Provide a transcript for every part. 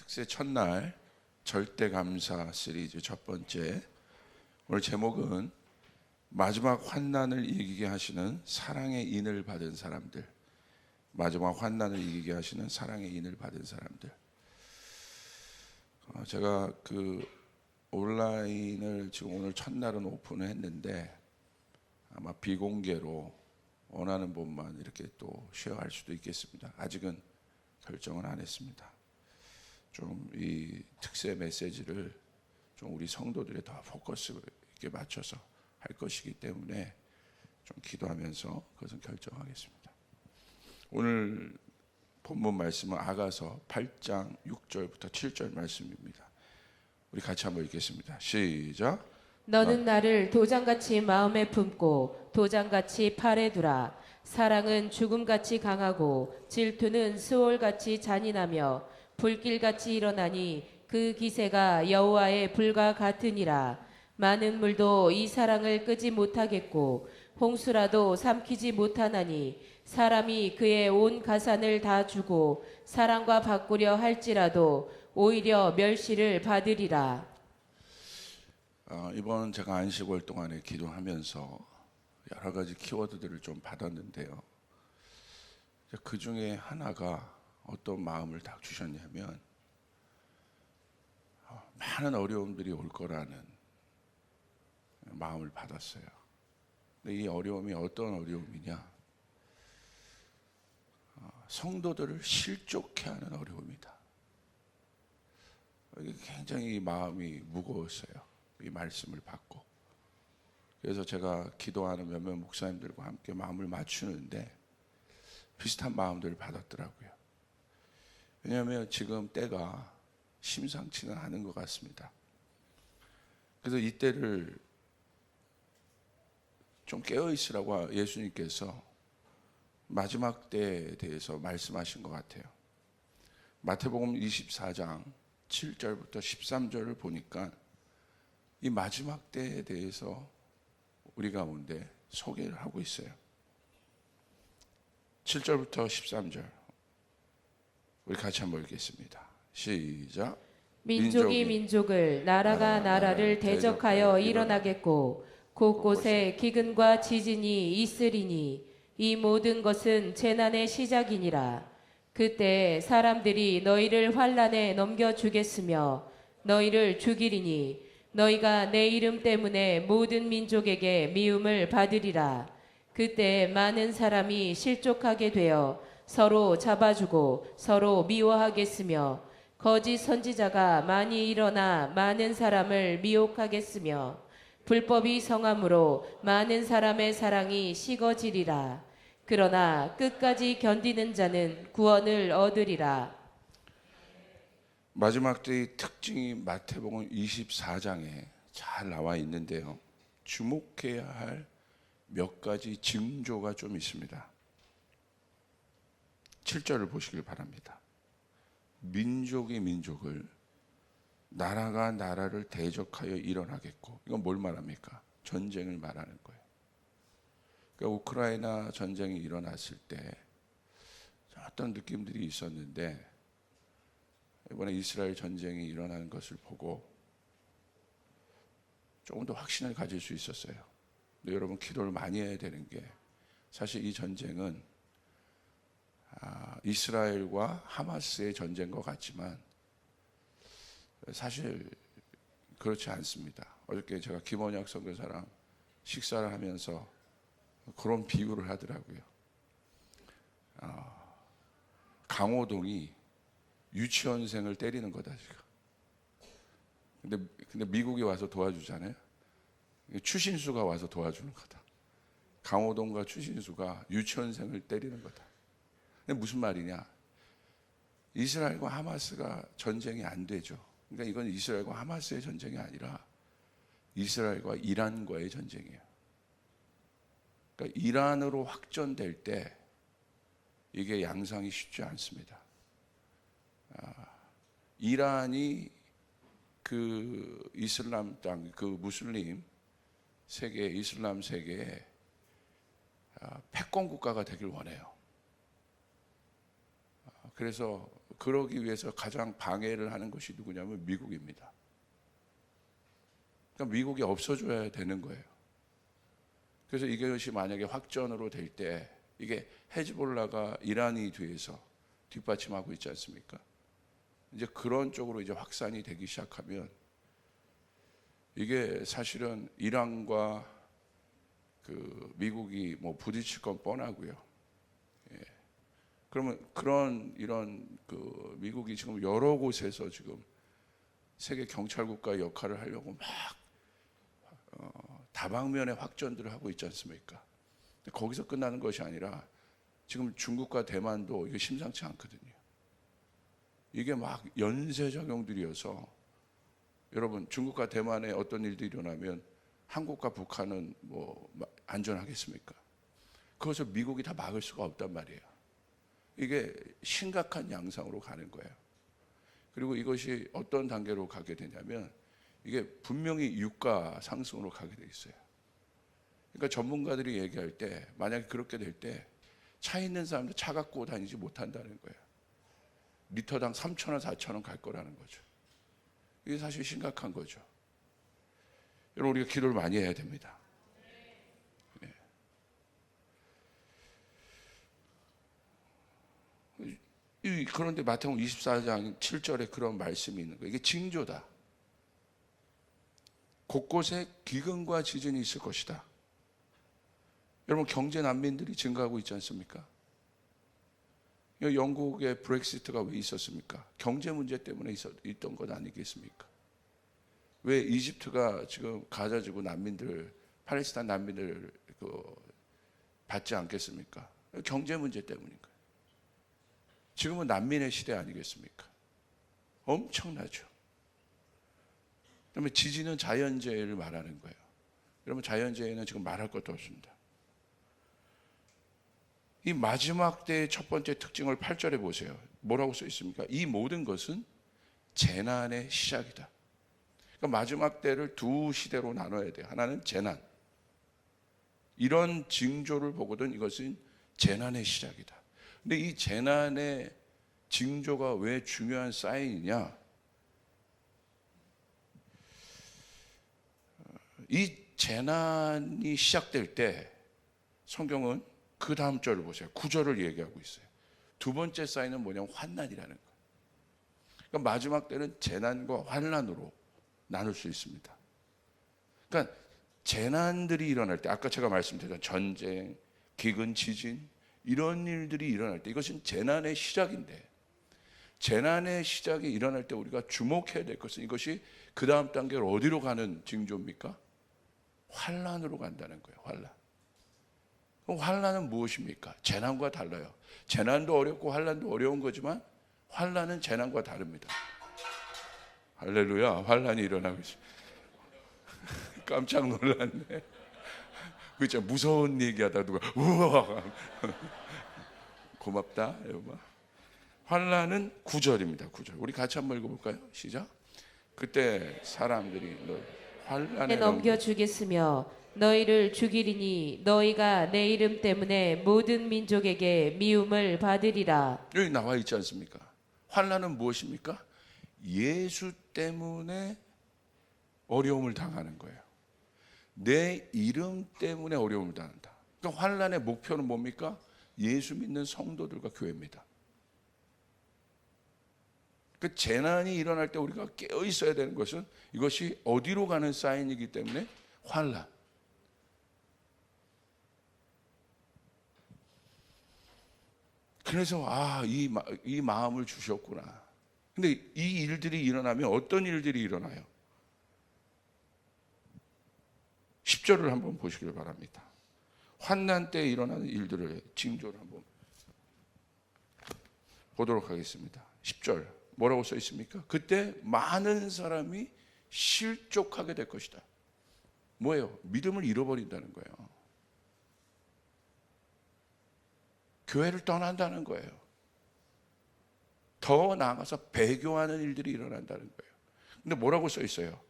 특세 첫날 절대 감사 시리즈 첫 번째 오늘 제목은 마지막 환난을 이기게 하시는 사랑의 인을 받은 사람들 마지막 환난을 이기게 하시는 사랑의 인을 받은 사람들 어, 제가 그 온라인을 지금 오늘 첫날은 오픈을 했는데 아마 비공개로 원하는 분만 이렇게 또 쉐어할 수도 있겠습니다. 아직은 결정은 안 했습니다. 좀 이 특세 메시지를 좀 우리 성도들의 더 포커스 있게 맞춰서 할 것이기 때문에 좀 기도하면서 그것은 결정하겠습니다. 오늘 본문 말씀은 아가서 8장 6절부터 7절 말씀입니다. 우리 같이 한번 읽겠습니다. 시작. 너는 나를 도장같이 마음에 품고 도장같이 팔에 두라. 사랑은 죽음같이 강하고 질투는 수월같이 잔인하며 불길같이 일어나니 그 기세가 여호와의 불과 같으니라. 많은 물도 이 사랑을 끄지 못하겠고 홍수라도 삼키지 못하나니 사람이 그의 온 가산을 다 주고 사랑과 바꾸려 할지라도 오히려 멸시를 받으리라. 어, 이번 제가 안식월 동안에 기도하면서 여러 가지 키워드들을 좀 받았는데요. 그 중에 하나가 어떤 마음을 딱 주셨냐면 어, 많은 어려움들이 올 거라는 마음을 받았어요. 근데 이 어려움이 어떤 어려움이냐? 어, 성도들을 실족해 하는 어려움이다. 굉장히 마음이 무거웠어요. 이 말씀을 받고. 그래서 제가 기도하는 몇몇 목사님들과 함께 마음을 맞추는데 비슷한 마음들을 받았더라고요. 왜냐하면 지금 때가 심상치는 않은 것 같습니다. 그래서 이 때를 좀 깨어 있으라고 예수님께서 마지막 때에 대해서 말씀하신 것 같아요. 마태복음 24장 7절부터 13절을 보니까 이 마지막 때에 대해서 우리 가운데 소개를 하고 있어요. 7절부터 13절. 우리 같이 한번 읽겠습니다. 시작. 민족이 민족을 나라가 나라를 대적하여 일어나겠고 곳곳에 기근과 지진이 있으리니 이 모든 것은 재난의 시작이니라 그때 사람들이 너희를 환란에 넘겨 주겠으며 너희를 죽이리니 너희가 내 이름 때문에 모든 민족에게 미움을 받으리라 그때 많은 사람이 실족하게 되어 서로 잡아주고 서로 미워하겠으며 거짓 선지자가 많이 일어나 많은 사람을 미혹하겠으며 불법이 성함으로 많은 사람의 사랑이 식어지리라. 그러나 끝까지 견디는 자는 구원을 얻으리라. 마지막 때의 특징이 마태복음 24장에 잘 나와 있는데요. 주목해야 할 몇 가지 징조가 좀 있습니다. 7절을 보시길 바랍니다. 민족이 민족을 나라가 나라를 대적하여 일어나겠고 이건 뭘 말합니까? 전쟁을 말하는 거예요. 그러니까 우크라이나 전쟁이 일어났을 때 어떤 느낌들이 있었는데 이번에 이스라엘 전쟁이 일어나는 것을 보고 조금 더 확신을 가질 수 있었어요. 근데 여러분 기도를 많이 해야 되는 게 사실 이 전쟁은 아, 이스라엘과 하마스의 전쟁과 같지만 사실 그렇지 않습니다. 어저께 제가 김원혁 선교사랑 식사를 하면서 그런 비유를 하더라고요. 아, 강호동이 유치원생을 때리는 거다 지금. 근데 근데 미국이 와서 도와주잖아요. 추신수가 와서 도와주는 거다. 강호동과 추신수가 유치원생을 때리는 거다. 무슨 말이냐? 이스라엘과 하마스가 전쟁이 안 되죠. 그러니까 이건 이스라엘과 하마스의 전쟁이 아니라 이스라엘과 이란과의 전쟁이에요. 그러니까 이란으로 확전될 때 이게 양상이 쉽지 않습니다. 아, 이란이 그 이슬람 땅, 그 무슬림 세계, 이슬람 세계에 아, 패권 국가가 되길 원해요. 아, 그래서 그러기 위해서 가장 방해를 하는 것이 누구냐면 미국입니다. 그러니까 미국이 없어져야 되는 거예요. 그래서 이것이 만약에 확전으로 될 때 이게 헤즈볼라가 이란이 뒤에서 뒷받침하고 있지 않습니까? 이제 그런 쪽으로 이제 확산이 되기 시작하면 이게 사실은 이란과 그 미국이 뭐 부딪힐 건 뻔하고요. 예. 그러면 그런 이런 그 미국이 지금 여러 곳에서 지금 세계 경찰국가 역할을 하려고 막 어, 다방면의 확전들을 하고 있지 않습니까? 근데 거기서 끝나는 것이 아니라 지금 중국과 대만도 이게 심상치 않거든요. 이게 막 연쇄 작용들이어서 여러분 중국과 대만에 어떤 일들이 일어나면 한국과 북한은 뭐 마- 안전하겠습니까? 그것을 미국이 다 막을 수가 없단 말이에요. 이게 심각한 양상으로 가는 거예요. 그리고 이것이 어떤 단계로 가게 되냐면 이게 분명히 유가 상승으로 가게 돼 있어요. 그러니까 전문가들이 얘기할 때 만약에 그렇게 될 때 차 있는 사람들 차 갖고 다니지 못한다는 거예요. 리터당 3천 원, 4천 원 갈 거라는 거죠. 이게 사실 심각한 거죠. 여러분 우리가 기도를 많이 해야 됩니다. 예. 이- 그런데 마태복음 24장 7절에 그런 말씀이 있는 거예요. 이게 징조다. 곳곳에 기근과 지진이 있을 것이다. 여러분 경제 난민들이 증가하고 있지 않습니까? 이 영국의 브렉시트가 왜 있었습니까? 경제 문제 때문에 있었, 있던 것 아니겠습니까? 왜 이집트가 지금 가자 지구 난민들, 팔레스타인 난민들 그 받지 않겠습니까? 경제 문제 때문인가? 지금은 난민의 시대 아니겠습니까? 엄청나죠. 그러면 지진은 자연재해를 말하는 거예요. 여러분 자연재해는 지금 말할 것도 없습니다. 이 마지막 때의 첫 번째 특징을 8절에 보세요. 뭐라고 써 있습니까? 이 모든 것은 재난의 시작이다. 그러니까 마지막 때를 두 시대로 나눠야 돼요. 하나는 재난. 이런 징조를 보거든 이것은 재난의 시작이다. 근데 이 재난의 징조가 왜 중요한 사인이냐? 이 재난이 시작될 때 성경은 그 다음 절을 보세요. 구절을 얘기하고 있어요. 두 번째 사인은 뭐냐면 환난이라는 거. 그러니까 마지막 때는 재난과 환난으로 나눌 수 있습니다. 그러니까 재난들이 일어날 때 아까 제가 말씀드렸던 전쟁, 기근, 지진 이런 일들이 일어날 때 이것은 재난의 시작인데 재난의 시작이 일어날 때 우리가 주목해야 될 것은 이것이 그 다음 단계로 어디로 가는 징조입니까? 환란으로 간다는 거예요. 환란. 그럼 환란은 무엇입니까? 재난과 달라요. 재난도 어렵고 환란도 어려운 거지만 환란은 재난과 다릅니다. 할렐루야. 환란이 일어나고 있어. 깜짝 놀랐네. 그죠 무서운 얘기하다 누가 우와 고맙다 여보. 환란은 구절입니다. 구절. 우리 같이 한번 읽어볼까요? 시작. 그때 사람들이 너 환란에 넘겨 주겠으며 너희를 죽이리니 너희가 내 이름 때문에 모든 민족에게 미움을 받으리라. 여기 나와 있지 않습니까? 환란은 무엇입니까? 예수 때문에 어려움을 당하는 거예요. 내 이름 때문에 어려움을 당한다. 그러니까 환란의 목표는 뭡니까? 예수 믿는 성도들과 교회입니다. 그 재난이 일어날 때 우리가 깨어 있어야 되는 것은 이것이 어디로 가는 사인이기 때문에 환란. 그래서 아, 이, 마- 이 마음을 주셨구나. 근데 이 일들이 일어나면 어떤 일들이 일어나요? 10절을 한번 보시길 바랍니다. 환난 때 일어나는 일들을 징조를 한번 보도록 하겠습니다. 10절 뭐라고 써 있습니까? 그때 많은 사람이 실족하게 될 것이다. 뭐예요? 믿음을 잃어버린다는 거예요. 교회를 떠난다는 거예요. 더 나아가서 배교하는 일들이 일어난다는 거예요. 근데 뭐라고 써 있어요?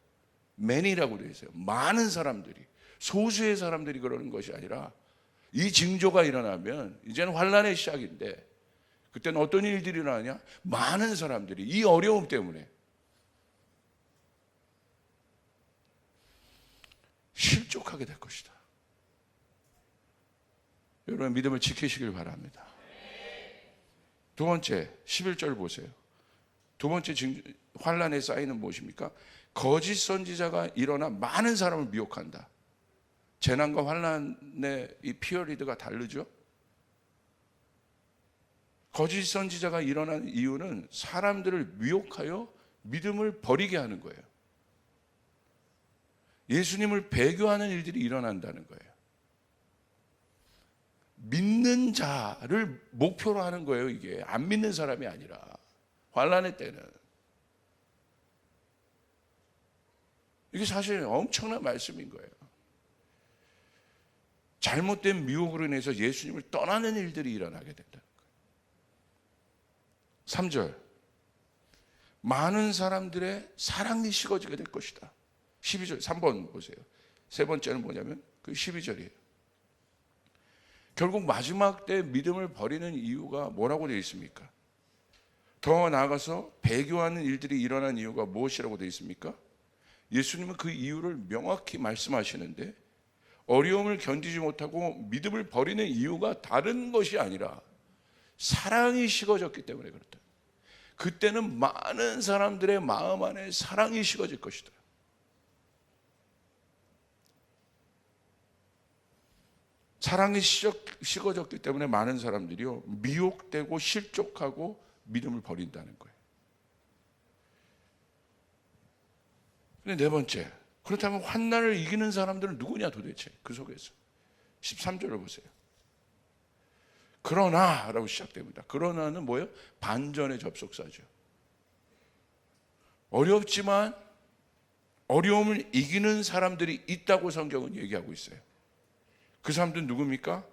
many라고 되어 있어요. 많은 사람들이 소수의 사람들이 그러는 것이 아니라 이 징조가 일어나면 이제는 환란의 시작인데 그때는 어떤 일들이 일어나냐? 많은 사람들이 이 어려움 때문에 실족하게 될 것이다. 여러분 믿음을 지키시길 바랍니다. 두 번째 11절 보세요. 두 번째 징- 환란의 사인은 무엇입니까? 거짓 선지자가 일어나 많은 사람을 미혹한다. 재난과 환란의 이 피어리드가 다르죠. 거짓 선지자가 일어난 이유는 사람들을 미혹하여 믿음을 버리게 하는 거예요. 예수님을 배교하는 일들이 일어난다는 거예요. 믿는 자를 목표로 하는 거예요, 이게. 안 믿는 사람이 아니라. 환란의 때는. 이게 사실 엄청난 말씀인 거예요. 잘못된 미혹으로 인해서 예수님을 떠나는 일들이 일어나게 된다는 거예요. 3절. 많은 사람들의 사랑이 식어지게 될 것이다. 12절, 3번 보세요. 세 번째는 뭐냐면 그 12절이에요. 결국 마지막 때 믿음을 버리는 이유가 뭐라고 되어 있습니까? 더 나아가서 배교하는 일들이 일어난 이유가 무엇이라고 되어 있습니까? 예수님은 그 이유를 명확히 말씀하시는데 어려움을 견디지 못하고 믿음을 버리는 이유가 다른 것이 아니라 사랑이 식어졌기 때문에 그렇다. 그때는 많은 사람들의 마음 안에 사랑이 식어질 것이다. 사랑이 식어- 식어졌기 때문에 많은 사람들이요 미혹되고 실족하고 믿음을 버린다는 거예요. 근데 네 번째 그렇다면 환난을 이기는 사람들은 누구냐 도대체 그 속에서 13절을 보세요. 그러나라고 시작됩니다. 그러나는 뭐예요? 반전의 접속사죠. 어렵지만 어려움을 이기는 사람들이 있다고 성경은 얘기하고 있어요. 그 사람들은 누굽니까?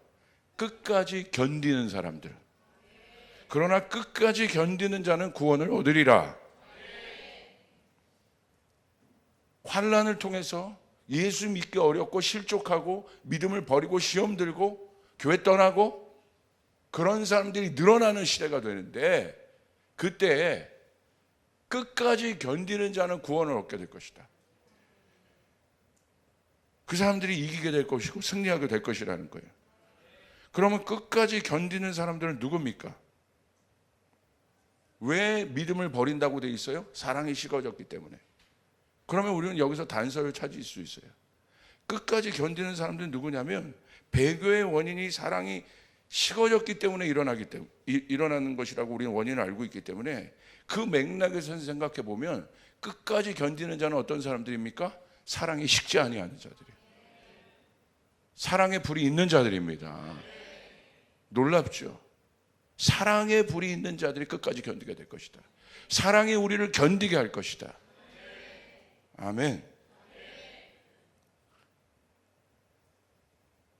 끝까지 견디는 사람들. 그러나 끝까지 견디는 자는 구원을 얻으리라. 환란을 통해서 예수 믿기 어렵고 실족하고 믿음을 버리고 시험 들고 교회 떠나고 그런 사람들이 늘어나는 시대가 되는데 그때 끝까지 견디는 자는 구원을 얻게 될 것이다. 그 사람들이 이기게 될 것이고 승리하게 될 것이라는 거예요. 그러면 끝까지 견디는 사람들은 누굽니까? 왜 믿음을 버린다고 돼 있어요? 사랑이 식어졌기 때문에. 그러면 우리는 여기서 단서를 찾을 수 있어요. 끝까지 견디는 사람들은 누구냐면 배교의 원인이 사랑이 식어졌기 때문에 일어나기 때문에 일어나는 것이라고 우리는 원인을 알고 있기 때문에 그 맥락에서 생각해 보면 끝까지 견디는 자는 어떤 사람들입니까? 사랑이 식지 아니하는 자들이. 사랑의 불이 있는 자들입니다. 놀랍죠? 사랑의 불이 있는 자들이 끝까지 견디게 될 것이다. 사랑이 우리를 견디게 할 것이다. 아멘.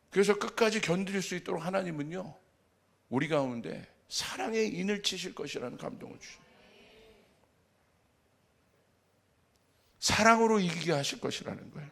그래서 끝까지 견딜 수 있도록 하나님은요, 우리 가운데 사랑의 인을 치실 것이라는 감동을 주십니다. 사랑으로 이기게 하실 것이라는 거예요.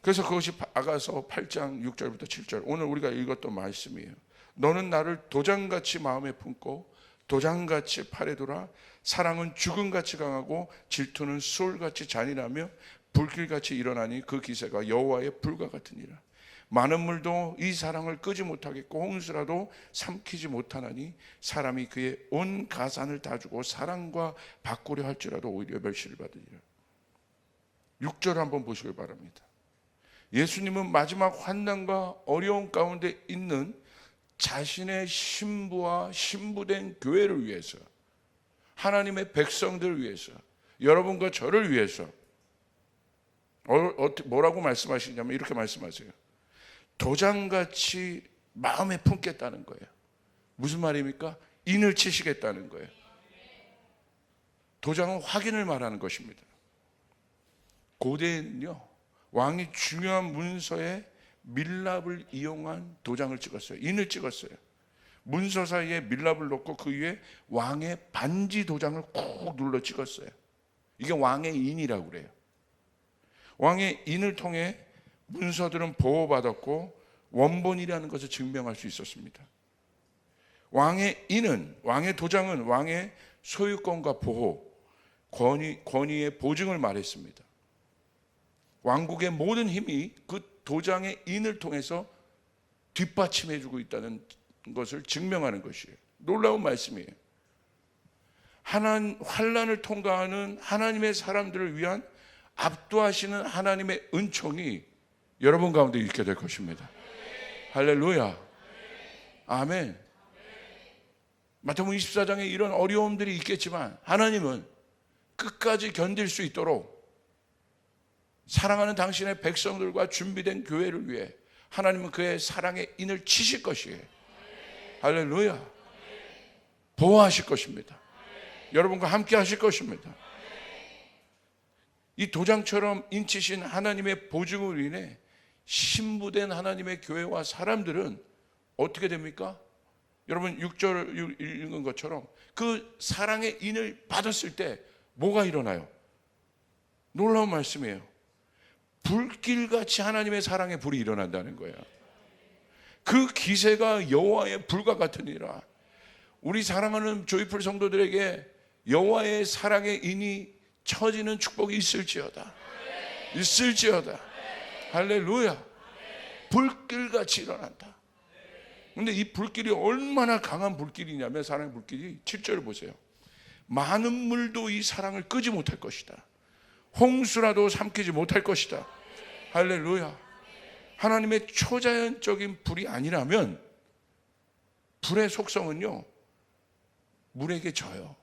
그래서 그것이 아가서 8장 6절부터 7절 오늘 우리가 읽었던 말씀이에요. 너는 나를 도장같이 마음에 품고 도장같이 팔에 돌아 사랑은 죽음같이 강하고 질투는 수월같이 잔인하며 불길같이 일어나니 그 기세가 여호와의 불과 같으니라. 많은 물도 이 사랑을 끄지 못하겠고 홍수라도 삼키지 못하나니 사람이 그의 온 가산을 다 주고 사랑과 바꾸려 할지라도 오히려 멸시를 받으리라. 6절 한번 보시길 바랍니다. 예수님은 마지막 환난과 어려움 가운데 있는 자신의 신부와 신부된 교회를 위해서 하나님의 백성들을 위해서 여러분과 저를 위해서 어, 어, 뭐라고 말씀하시냐면 이렇게 말씀하세요. 도장같이 마음에 품겠다는 거예요. 무슨 말입니까? 인을 치시겠다는 거예요. 도장은 확인을 말하는 것입니다. 고대에는요 왕이 중요한 문서에 밀랍을 이용한 도장을 찍었어요. 인을 찍었어요. 문서 사이에 밀랍을 넣고 그 위에 왕의 반지 도장을 꾹 눌러 찍었어요. 이게 왕의 인이라고 그래요. 왕의 인을 통해 문서들은 보호받았고 원본이라는 것을 증명할 수 있었습니다. 왕의 인은 왕의 도장은 왕의 소유권과 보호, 권위, 권위의 보증을 말했습니다. 왕국의 모든 힘이 그 도장의 인을 통해서 뒷받침해 주고 있다는 것을 증명하는 것이에요. 놀라운 말씀이에요. 하나님 환란을 통과하는 하나님의 사람들을 위한 압도하시는 하나님의 은총이 여러분 가운데 있게 될 것입니다. 할렐루야. 아멘. 마태복음 24장에 이런 어려움들이 있겠지만 하나님은 끝까지 견딜 수 있도록 사랑하는 당신의 백성들과 준비된 교회를 위해 하나님은 그의 사랑의 인을 치실 것이에요. 할렐루야. 보호하실 것입니다. 여러분과 함께 하실 것입니다. 이 도장처럼 인치신 하나님의 보증으로 인해 신부된 하나님의 교회와 사람들은 어떻게 됩니까? 여러분 6절 읽은 것처럼 그 사랑의 인을 받았을 때 뭐가 일어나요? 놀라운 말씀이에요. 불길같이 하나님의 사랑의 불이 일어난다는 거예요. 그 기세가 여호와의 불과 같으니라. 우리 사랑하는 조이풀 성도들에게 여호와의 사랑의 인이 처지는 축복이 있을지어다. 있을지어다. 할렐루야. 불길같이 일어난다. 근데 이 불길이 얼마나 강한 불길이냐면 사랑의 불길이 7절을 보세요. 많은 물도 이 사랑을 끄지 못할 것이다. 홍수라도 삼키지 못할 것이다. 할렐루야. 하나님의 초자연적인 불이 아니라면 불의 속성은요. 물에게 져요.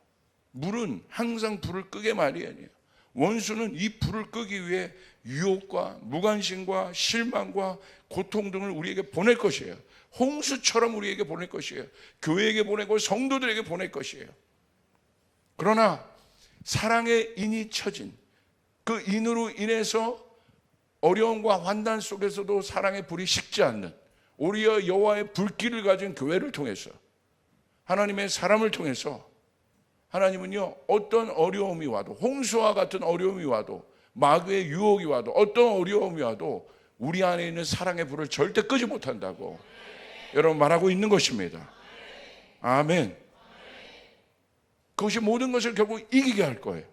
물은 항상 불을 끄게 마련이에요. 원수는 이 불을 끄기 위해 유혹과 무관심과 실망과 고통 등을 우리에게 보낼 것이에요. 홍수처럼 우리에게 보낼 것이에요. 교회에게 보내고 성도들에게 보낼 것이에요. 그러나 사랑의 인이 쳐진 그 인으로 인해서 어려움과 환난 속에서도 사랑의 불이 식지 않는 오히려 여호와의 불길을 가진 교회를 통해서 하나님의 사람을 통해서 하나님은요 어떤 어려움이 와도 홍수와 같은 어려움이 와도 마귀의 유혹이 와도 어떤 어려움이 와도 우리 안에 있는 사랑의 불을 절대 끄지 못한다고 여러분 말하고 있는 것입니다. 아멘. 그것이 모든 것을 결국 이기게 할 거예요.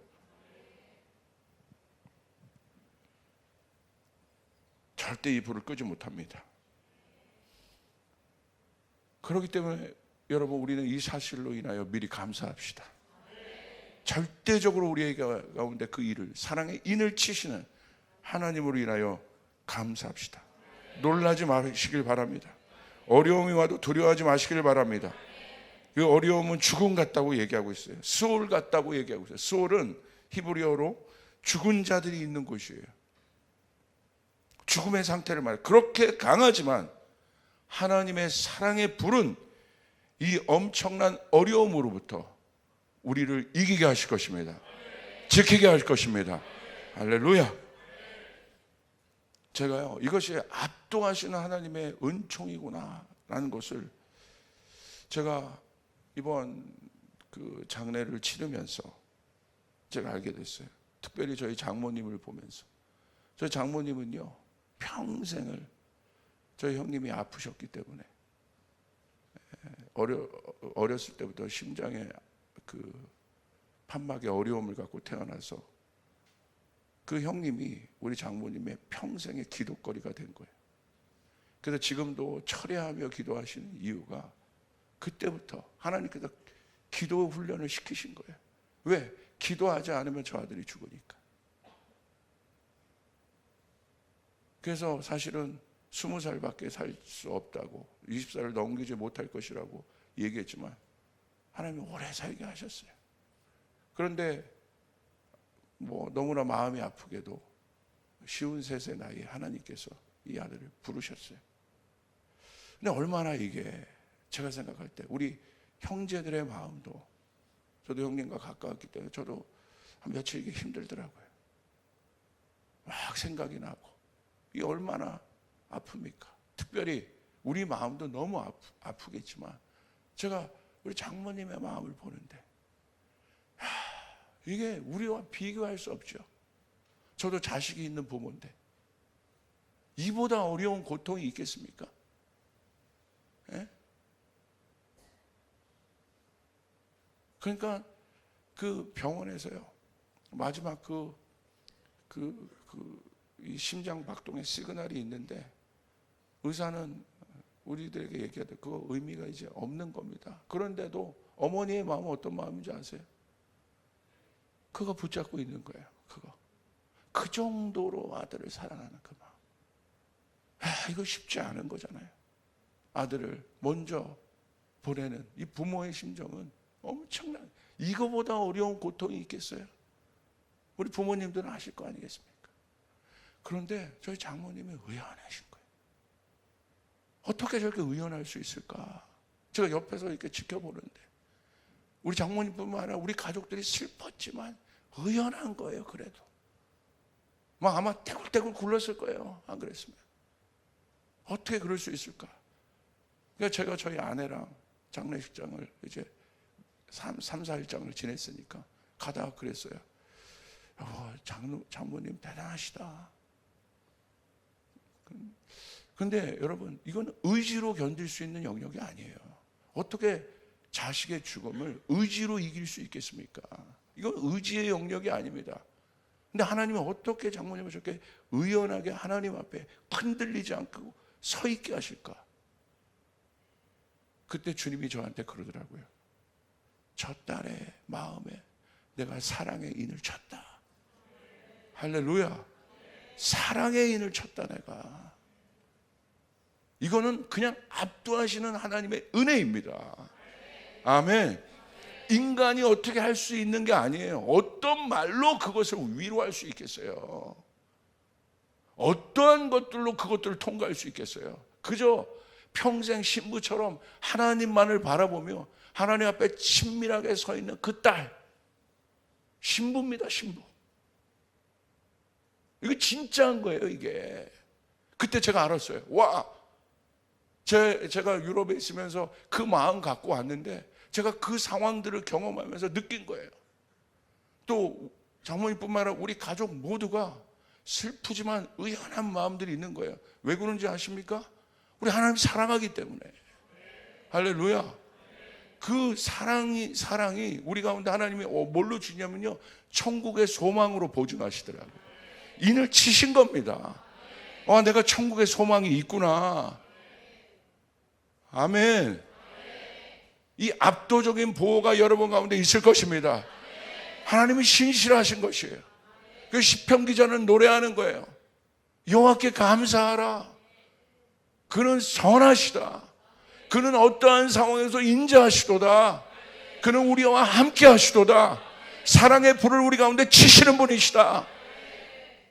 절대 이 불을 끄지 못합니다. 그렇기 때문에 여러분 우리는 이 사실로 인하여 미리 감사합시다. 절대적으로 우리의 가운데 그 일을 사랑의 인을 치시는 하나님으로 인하여 감사합시다. 놀라지 마시길 바랍니다. 어려움이 와도 두려워하지 마시길 바랍니다. 그 어려움은 죽음 같다고 얘기하고 있어요. 수올 같다고 얘기하고 있어요. 수올은 히브리어로 죽은 자들이 있는 곳이에요. 죽음의 상태를 말해. 그렇게 강하지만 하나님의 사랑의 불은 이 엄청난 어려움으로부터 우리를 이기게 하실 것입니다. 지키게 할 것입니다. 할렐루야. 제가요, 이것이 압도하시는 하나님의 은총이구나라는 것을 제가 이번 그 장례를 치르면서 제가 알게 됐어요. 특별히 저희 장모님을 보면서. 저희 장모님은요, 평생을 저희 형님이 아프셨기 때문에 어려, 어렸을 때부터 심장에 그 판막의 어려움을 갖고 태어나서 그 형님이 우리 장모님의 평생의 기도거리가 된 거예요. 그래서 지금도 철회하며 기도하시는 이유가 그때부터 하나님께서 기도 훈련을 시키신 거예요. 왜? 기도하지 않으면 저 아들이 죽으니까. 그래서 사실은 스무 살밖에 살 수 없다고 20살을 넘기지 못할 것이라고 얘기했지만 하나님이 오래 살게 하셨어요. 그런데 뭐 너무나 마음이 아프게도 쉬운 셋의 나이에 하나님께서 이 아들을 부르셨어요. 근데 얼마나 이게 제가 생각할 때 우리 형제들의 마음도 저도 형님과 가까웠기 때문에 저도 한 며칠 이게 힘들더라고요. 막 생각이 나고 이게 얼마나 아픕니까? 특별히 우리 마음도 너무 아프, 아프겠지만 제가 우리 장모님의 마음을 보는데 하, 이게 우리와 비교할 수 없죠. 저도 자식이 있는 부모인데 이보다 어려운 고통이 있겠습니까? 예? 그러니까 그 병원에서요 마지막 그 그그이 심장 박동의 시그널이 있는데 의사는 우리들에게 얘기하되 그 의미가 이제 없는 겁니다. 그런데도 어머니의 마음은 어떤 마음인지 아세요? 그거 붙잡고 있는 거예요. 그거 그 정도로 아들을 사랑하는 그 마음. 아, 이거 쉽지 않은 거잖아요. 아들을 먼저 보내는 이 부모의 심정은 엄청난 이거보다 어려운 고통이 있겠어요? 우리 부모님들은 아실 거 아니겠습니까? 그런데 저희 장모님이 의연하신 거예요. 어떻게 저렇게 의연할 수 있을까? 제가 옆에서 이렇게 지켜보는데 우리 장모님뿐만 아니라 우리 가족들이 슬펐지만 의연한 거예요. 그래도 막 아마 떼굴떼굴 굴렀을 거예요. 안 그랬으면 어떻게 그럴 수 있을까? 그러니까 제가 저희 아내랑 장례식장을 이제 3, 3 4일장을 지냈으니까 가다가 그랬어요. 어, 장, 장모님 대단하시다. 근데 여러분, 이건 의지로 견딜 수 있는 영역이 아니에요. 어떻게 자식의 죽음을 의지로 이길 수 있겠습니까? 이건 의지의 영역이 아닙니다. 근데 하나님은 어떻게 장모님을 저렇게 의연하게 하나님 앞에 흔들리지 않고 서 있게 하실까? 그때 주님이 저한테 그러더라고요. 저 딸의 마음에 내가 사랑의 인을 쳤다. 할렐루야. 사랑의 인을 쳤다 내가. 이거는 그냥 압도하시는 하나님의 은혜입니다. 아멘. 인간이 어떻게 할 수 있는 게 아니에요. 어떤 말로 그것을 위로할 수 있겠어요? 어떠한 것들로 그것들을 통과할 수 있겠어요? 그저 평생 신부처럼 하나님만을 바라보며 하나님 앞에 친밀하게 서 있는 그 딸. 신부입니다, 신부. 이거 진짜한 거예요, 이게. 그때 제가 알았어요. 와, 제, 제가 유럽에 있으면서 그 마음 갖고 왔는데 제가 그 상황들을 경험하면서 느낀 거예요. 또 장모님뿐만 아니라 우리 가족 모두가 슬프지만 의연한 마음들이 있는 거예요. 왜 그런지 아십니까? 우리 하나님 사랑하기 때문에. 할렐루야. 그 사랑이 사랑이 우리 가운데 하나님이 어, 뭘로 주냐면요. 천국의 소망으로 보증하시더라고요. 인을 치신 겁니다. 와, 내가 천국의 소망이 있구나. 아멘. 이 압도적인 보호가 여러분 가운데 있을 것입니다. 하나님이 신실하신 것이에요. 그 시편 기자는 노래하는 거예요. 여호와께 감사하라. 그는 선하시다. 그는 어떠한 상황에서 인자하시도다. 그는 우리와 함께 하시도다. 사랑의 불을 우리 가운데 치시는 분이시다.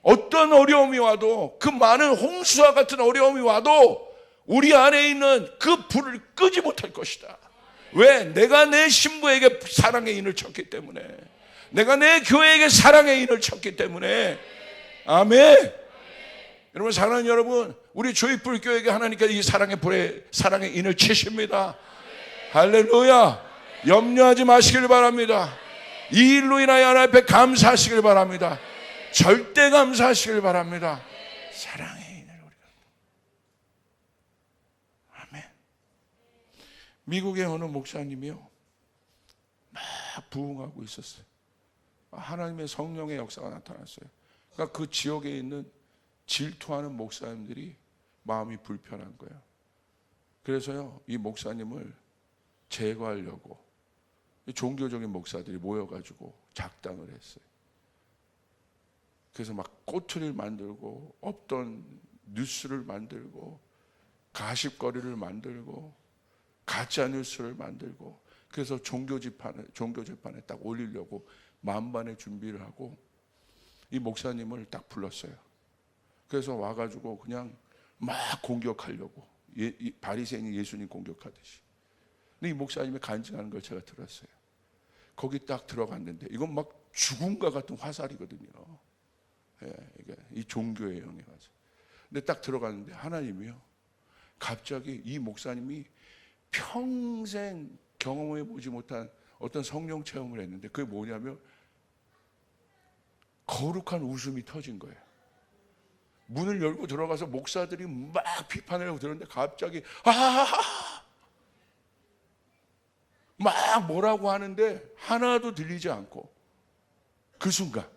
어떤 어려움이 와도 그 많은 홍수와 같은 어려움이 와도 우리 안에 있는 그 불을 끄지 못할 것이다. 왜? 내가 내 신부에게 사랑의 인을 쳤기 때문에. 내가 내 교회에게 사랑의 인을 쳤기 때문에. 아멘. 여러분, 사랑하는 여러분, 우리 조이풀 교회에게 하나님께서 이 사랑의 불에 사랑의 인을 치십니다. 할렐루야. 염려하지 마시길 바랍니다. 이 일로 인하여 하나님 앞에 감사하시길 바랍니다. 절대 감사하시길 바랍니다. 우리가. 아멘. 미국의 어느 목사님이요. 막 부흥하고 있었어요. 하나님의 성령의 역사가 나타났어요. 그러니까 그 지역에 있는 질투하는 목사님들이 마음이 불편한 거예요. 그래서요, 이 목사님을 제거하려고 종교적인 목사들이 모여가지고 작당을 했어요. 그래서 막 꼬투리를 만들고 없던 뉴스를 만들고 가십거리를 만들고 가짜 뉴스를 만들고 그래서 종교 재판에 종교 재판에 딱 올리려고 만반의 준비를 하고 이 목사님을 딱 불렀어요. 그래서 와가지고 그냥 막 공격하려고 예, 이 바리새인이 예수님 공격하듯이. 근데 이 목사님이 간증하는 걸 제가 들었어요. 거기 딱 들어갔는데 이건 막 죽음과 같은 화살이거든요. 예, 이게 이 종교의 영향이죠. 근데 딱 들어갔는데 하나님이요. 갑자기 이 목사님이 평생 경험해 보지 못한 어떤 성령 체험을 했는데 그게 뭐냐면 거룩한 웃음이 터진 거예요. 문을 열고 들어가서 목사들이 막 비판을 하고 들었는데 갑자기 아막 막 뭐라고 하는데 하나도 들리지 않고 그 순간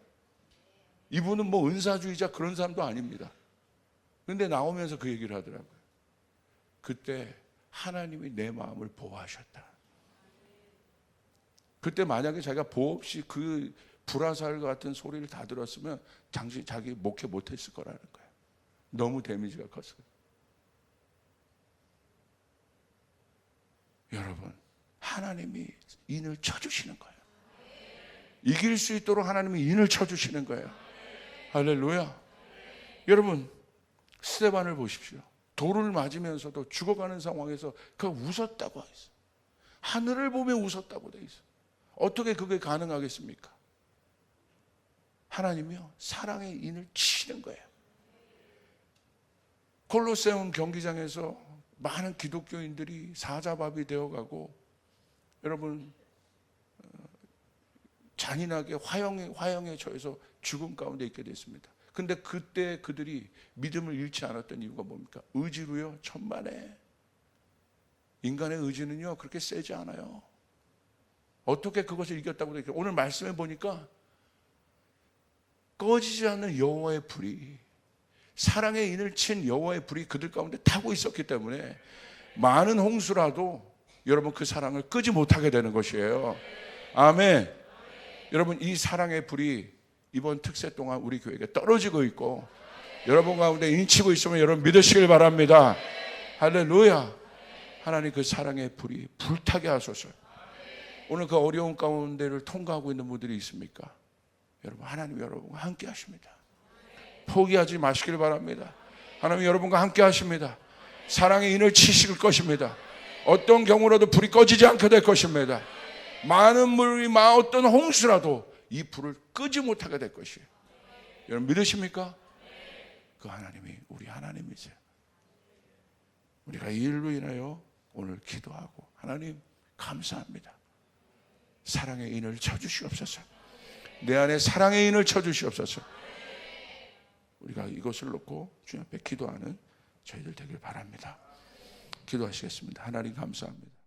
이분은 뭐 은사주의자 그런 사람도 아닙니다. 근데 나오면서 그 얘기를 하더라고요. 그때 하나님이 내 마음을 보호하셨다. 그때 만약에 자기가 보호 없이 그 불화살 같은 소리를 다 들었으면 당시 자기 목회 못했을 거라는 거예요. 너무 데미지가 컸어요. 여러분, 하나님이 인을 쳐주시는 거예요. 이길 수 있도록 하나님이 인을 쳐주시는 거예요. 할렐루야. 여러분, 스테반을 보십시오. 돌을 맞으면서도 죽어가는 상황에서 그 웃었다고 했어. 하늘을 보며 웃었다고 돼 있어. 어떻게 그게 가능하겠습니까? 하나님이요 사랑의 인을 치는 거예요. 콜로세움 경기장에서 많은 기독교인들이 사자밥이 되어가고 여러분 어, 잔인하게 화형에 화형에 처해서 죽음 가운데 있게 됐습니다. 근데 그때 그들이 믿음을 잃지 않았던 이유가 뭡니까? 의지로요 천만에 인간의 의지는요 그렇게 세지 않아요. 어떻게 그것을 이겼다고 그랬죠? 오늘 말씀해 보니까 꺼지지 않는 여호와의 불이 사랑의 인을 친 여호와의 불이 그들 가운데 타고 있었기 때문에 많은 홍수라도 여러분 그 사랑을 끄지 못하게 되는 것이에요. 아멘. 여러분 이 사랑의 불이 이번 특세 동안 우리 교회에 떨어지고 있고 여러분 가운데 인치고 있으면 여러분 믿으시길 바랍니다. 할렐루야. 하나님 그 사랑의 불이 불타게 하소서. 오늘 그 어려운 가운데를 통과하고 있는 분들이 있습니까? 여러분 하나님 여러분과 함께 하십니다. 포기하지 마시길 바랍니다. 하나님 여러분과 함께 하십니다. 사랑의 인을 치실 것입니다. 어떤 경우라도 불이 꺼지지 않게 될 것입니다. 많은 물이 마 어떤 홍수라도 이 불을 끄지 못하게 될 것이에요. 여러분 믿으십니까? 그 하나님이 우리 하나님이세요. 우리가 이 일로 인하여 오늘 기도하고 하나님 감사합니다. 사랑의 인을 쳐주시옵소서. 내 안에 사랑의 인을 쳐주시옵소서. 우리가 이것을 놓고 주님 앞에 기도하는 저희들 되길 바랍니다. 기도하시겠습니다. 하나님 감사합니다.